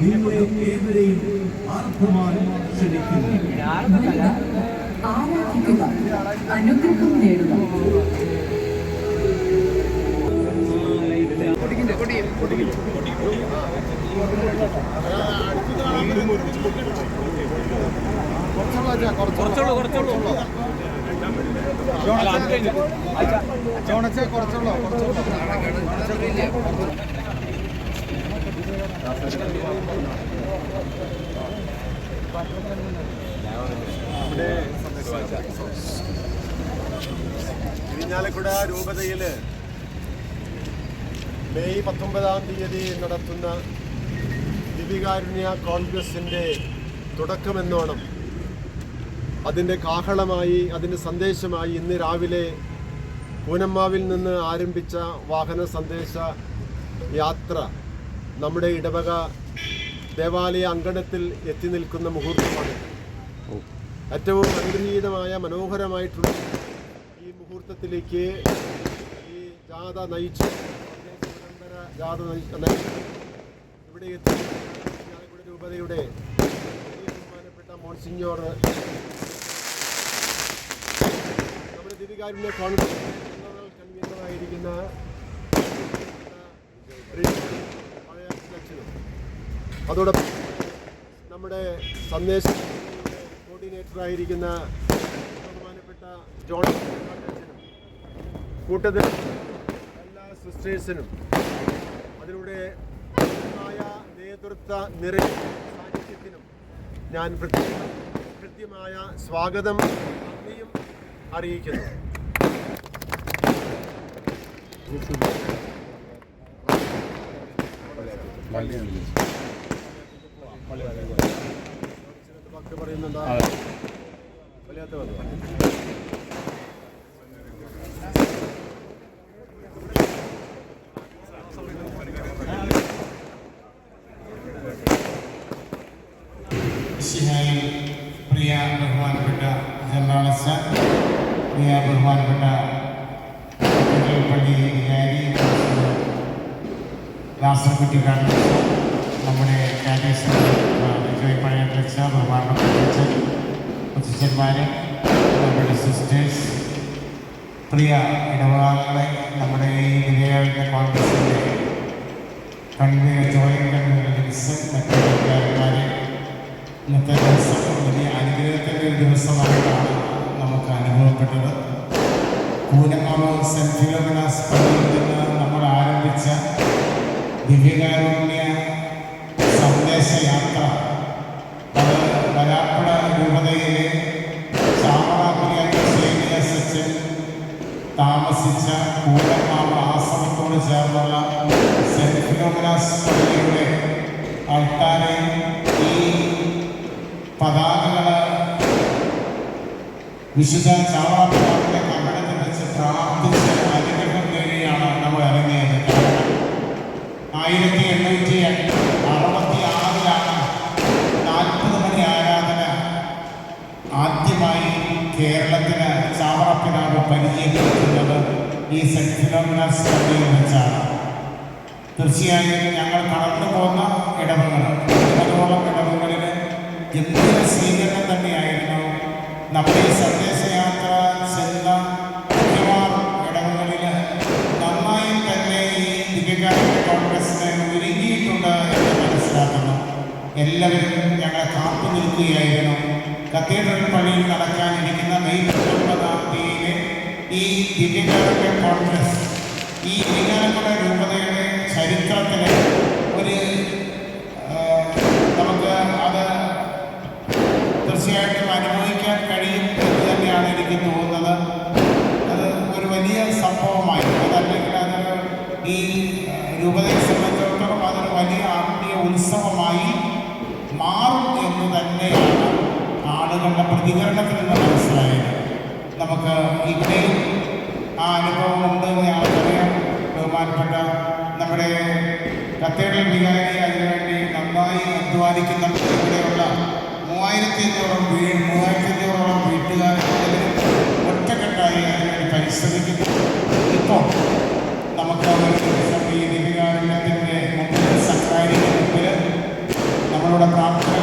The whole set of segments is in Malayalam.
നിങ്ങളെ ഏവരെയും ആത്മാൻ ക്ഷണിക്കുന്നു അനുഗ്രഹം നേടുക കുറച്ചുള്ളൂ കുറച്ചുള്ളൂ ഇരിഞ്ഞാലക്കുട രൂപതയിൽ മെയ് പത്തൊമ്പതാം തീയതി നടത്തുന്ന ദിവികാരുണ്യ കോൺഗ്രസിന്റെ തുടക്കമെന്നോണം. അതിന്റെ കാഹളമായി അതിന്റെ സന്ദേശമായി ഇന്ന് രാവിലെ പൂനമ്മാവിൽ നിന്ന് ആരംഭിച്ച വാഹന സന്ദേശ യാത്ര നമ്മുടെ ഇടവക ദേവാലയ അങ്കണത്തിൽ എത്തി നിൽക്കുന്ന മുഹൂർത്തമാണ്. ഏറ്റവും അനുഗ്രഹീതമായ മനോഹരമായിട്ടുള്ള ഈ മുഹൂർത്തത്തിലേക്ക് ഈ ജാഥ നയിച്ച് ജാഥ നയിച്ചു ഇവിടെ എത്തി. രൂപതയുടെ ബഹുമാനപ്പെട്ട മോൺസിഞ്ഞോർ നമ്മുടെ ദിവികാരുണ്യ കോൺഗ്രസ് അതോടൊപ്പം നമ്മുടെ സന്ദേശ കോർഡിനേറ്റർ ആയിരിക്കുന്ന ബഹുമാനപ്പെട്ട ജോൺ കൂട്ടത്തിൽ എല്ലാ സിസ്റ്റേഴ്സിനും അതിലൂടെ നേതൃത്വ നിറ സാന്നിധ്യത്തിനും ഞാൻ കൃത്യമായ സ്വാഗതം നന്ദിയും അറിയിക്കുന്നു. പ്രിയ ബഹുമാനപ്പെട്ട ജനറാളച്ച പ്രിയ ബഹുമാനപ്പെട്ട കുട്ടികൾ പള്ളി വികാരി രാസക്കുട്ടി കാണിച്ച നമ്മുടെ കാറ്റേഴ്സ് വിജയ് പഴയ അധ്യക്ഷ ബഹുമാനപ്പെട്ട അച്ഛൻ അച്ഛന്മാരെ നമ്മുടെ സിസ്റ്റേഴ്സ് പ്രിയ ഇടവകാലങ്ങളെ നമ്മുടെ ഈ വിജയാളിന്റെ കോൺഗ്രസിന്റെ കൺവീനർ ജോയിൻ കൺവീനർ ലിൻസൺ മറ്റു ഇന്നത്തെ ദിവസം വലിയ അനുഗ്രഹത്തിന്റെ ഒരു ദിവസമായിട്ടാണ് അനുഭവപ്പെട്ടത്. കൂനമാവ് സെന്റ് ഫിലോമിനാസ് പള്ളിയിൽ നിന്ന് നമ്മൾ ആരംഭിച്ച ദിവ്യകാരുണ്യ സന്ദേശയാത്ര അത് വരാപ്പുഴ രൂപതയിലെ ചാമറാപുരിയ സച്ചൻ താമസിച്ച കൂടമാവ് ആശ്രമത്തോട് ചേർന്നുള്ള സെന്റ് ഫിലോമിനാസ് പള്ളിയുടെ ആൾക്കാരെ ഈ പതാകകൾ വിശുദ്ധ ചാവാപ്പിന്റെ കമലത്തിൽ വെച്ച് പ്രാർത്ഥിച്ച് അനുഗ്രഹം നേടിയാണ് നമ്മൾ ഇറങ്ങിയത്. ആയിരത്തി എണ്ണൂറ്റി അറുപത്തി ആറിലാണ് നാൽപ്പത് മണി ആരാധന ആദ്യമായി കേരളത്തിന് ചാവറപ്പിനാവ് പരിചയപ്പെടുത്തുന്നത് ഈ സെന്റ് വെച്ചാണ്. തീർച്ചയായും ഞങ്ങൾ കടന്നു പോകുന്ന ഇടവങ്ങൾ ഇരുപതോളം ഇടവകളിൽ ഗംഭീര സ്വീകരണം തന്നെയായിരുന്നു. നമ്മുടെ ഈ എല്ലാവരും ഞങ്ങളെ കാത്തു നിൽക്കുകയായിരുന്നു. കത്തീഡ്രൽ പള്ളിയിൽ നടക്കാനിരിക്കുന്ന മെയ് പത്തൊൻപതാം ഈ ദിവ്യകാലത്തെ കോൺഗ്രസ് ഈ ഇരിങ്ങാലക്കുട രൂപതയുടെ ചരിത്രത്തിന് ഒരു നമുക്ക് അത് തീർച്ചയായിട്ടും അനുഭവിക്കാൻ കഴിയും എന്ന് തന്നെയാണ് എനിക്ക് തോന്നുന്നത്. അത് ഒരു വലിയ സംഭവമായി. അതല്ലെങ്കിൽ അതൊരു ഈ രൂപതയെ സംബന്ധിച്ചിടത്തോളം അതൊരു വലിയ ആത്മീയ ഉത്സവമായി മാറും തന്നെ ആളുകളുടെ പ്രതികരണത്തിൽ നിന്ന് മനസ്സിലായത് നമുക്ക് ഇവിടെ ആ അനുഭവം ഉണ്ട് എന്ന് ഞങ്ങൾക്കറിയാം. ബഹുമാനപ്പെട്ട നമ്മുടെ കത്തേടൽ വികാരി അതിനുവേണ്ടി നന്നായി അധ്വാനിക്കുന്ന ഇവിടെയുള്ള മൂവായിരത്തി അഞ്ഞൂറോളം വീട് മൂവായിരത്തി അഞ്ഞൂറോളം വീട്ടുകാരെ ഒറ്റക്കെട്ടായി അതിനുവേണ്ടി പരിശ്രമിക്കുന്നു. ഇപ്പോൾ നമുക്ക് ഈ ദീപികാരണ്യത്തിന്റെ മുമ്പിൽ സക്കാരിന്റെ മുമ്പിൽ നമ്മളുടെ പ്രാർത്ഥന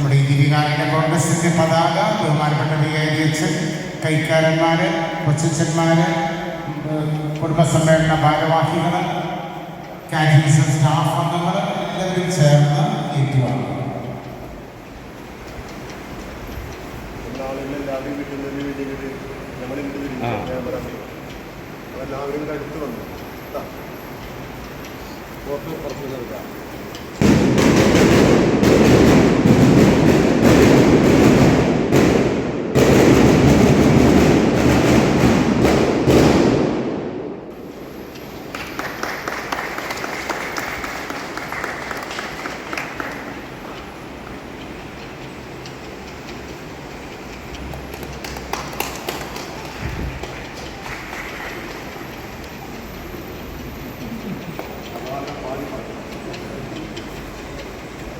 നമ്മുടെ ഇതിരികാലിക കോൺഗ്രസിന്റെ പതാക ബഹുമാനപ്പെട്ട ഡി ഐ ഡി അധ്യക്ഷൻ കൈക്കാരന്മാർ കൊച്ചന്മാർ കുടുംബസമ്മേളന ഭാരവാഹികൾ കാറ്റീൻസ് സ്റ്റാഫ് അംഗങ്ങൾ എല്ലാവരും ചേർന്ന് ഏറ്റുവാണ് എല്ലാവരും അടുത്ത് വന്നു. പുറത്ത് പുറത്ത് നിൽക്കാം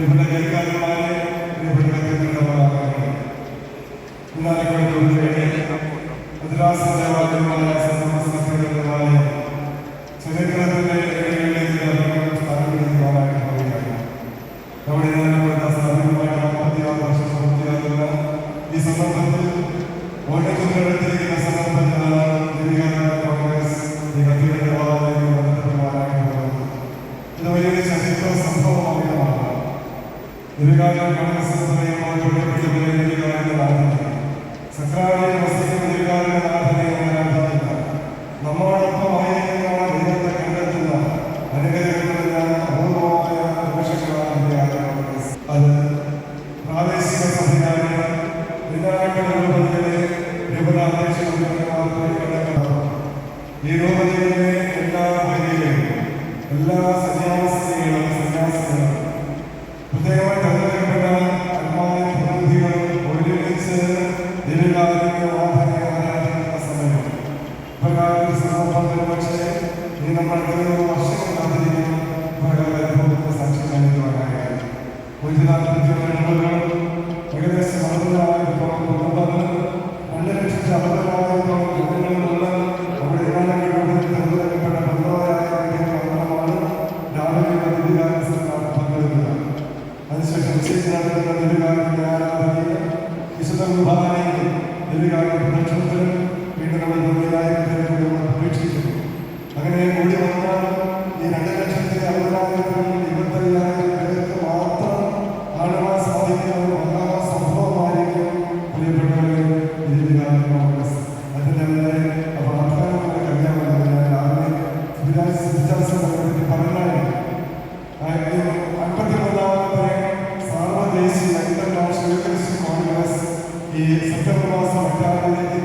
നിങ്ങളുടെ കൈകാരന്മാരെ നിങ്ങളുടെ കൈകാരന്മാരെ അതിരാസ ദേവാലയമായ നമ്മളോടൊപ്പമായിരിക്കുന്ന ദൈവത്തെ കണ്ടെത്തുന്ന അനുഗ്രഹ ഈ സെപ്റ്റംബർ മാസം എട്ടാം തീയതി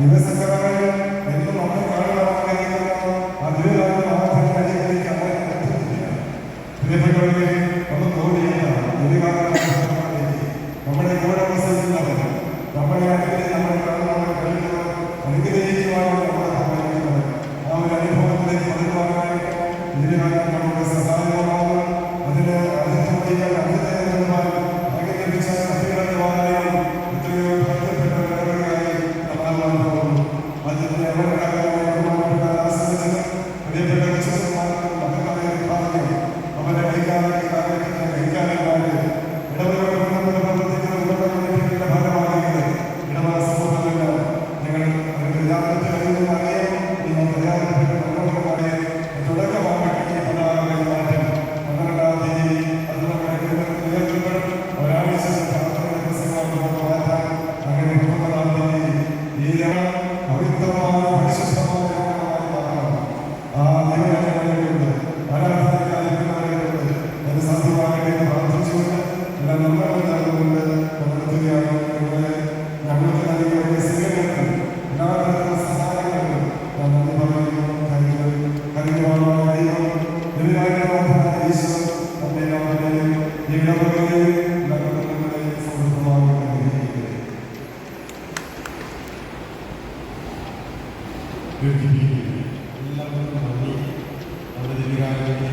E nessa എല്ലാവർക്കും നന്ദി നമ്മുടെ ദിവികാരന്റെ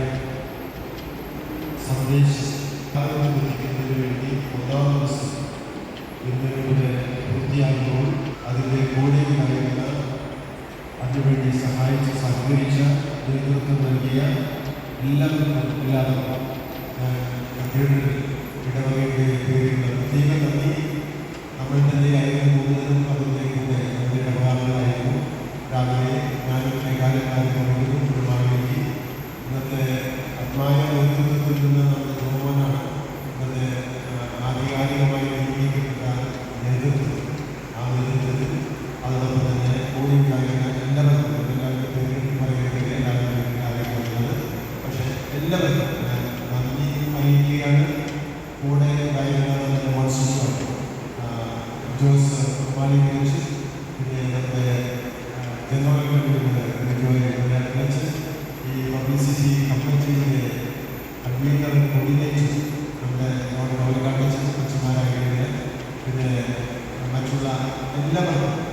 സന്ദേശിക്കുന്നതിന് വേണ്ടി ഒന്നാം ദിവസം ഇന്ന് ഇവിടെ പൂർത്തിയാകുമ്പോൾ അതിന്റെ കൂടെ ഉണ്ടായിരുന്ന അതിനുവേണ്ടി സഹായിച്ച് സഹകരിച്ച നേതൃത്വം ഇടവകയുടെ പേരിൽ പ്രത്യേക നന്ദി നമ്മൾ തന്നെ പങ്കുകൊണ്ടിരിക്കുന്നത് എനിക്ക് വെച്ച് ഈ പബ്ലിസിറ്റി കമ്മിറ്റിയുടെ കൺവീനർ കോർഡിനേറ്റർ നമ്മുടെ നമ്മുടെ ലോകകാട്ടച്ചൻ കൊച്ചുമാരായ പിന്നെ മറ്റുള്ള എല്ലാവർക്കും